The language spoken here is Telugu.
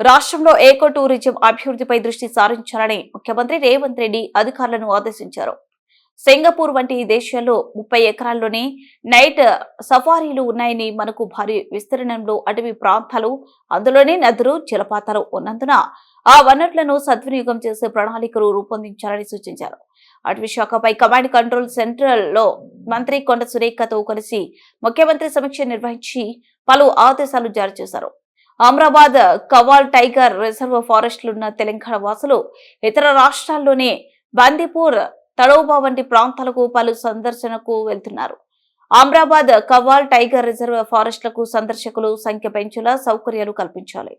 రాష్ట్రంలో ఏకో టూరిజం అభివృద్ధిపై దృష్టి సారించాలని ముఖ్యమంత్రి రేవంత్ రెడ్డి అధికారులను ఆదేశించారు. సింగపూర్ వంటి దేశాల్లో ముప్పై ఎకరాల్లోనే నైట్ సఫారీలు ఉన్నాయని మనకు భారీ విస్తీర్ణంలో అటవీ ప్రాంతాలు అందులోనే నదులు జలపాతాలు ఉన్నందున ఆ వనరులను సద్వినియోగం చేసే ప్రణాళికలు రూపొందించాలని సూచించారు. అటవీ శాఖపై కమాండ్ కంట్రోల్ సెంట్రల్లో మంత్రి కొండ సురేఖతో కలిసి ముఖ్యమంత్రి సమీక్ష నిర్వహించి పలు ఆదేశాలు జారీ చేశారు. అమరాబాద్ కవాల్ టైగర్ రిజర్వ్ ఫారెస్ట్లున్న తెలంగాణ వాసులు ఇతర రాష్ట్రాల్లోనే బందిపూర్ తడోబా వంటి ప్రాంతాలకు పలు సందర్శనకు వెళ్తున్నారు. అమరాబాద్ కవాల్ టైగర్ రిజర్వ్ ఫారెస్ట్లకు సందర్శకులు సంఖ్య పెంచేలా సౌకర్యాలు కల్పించాలి.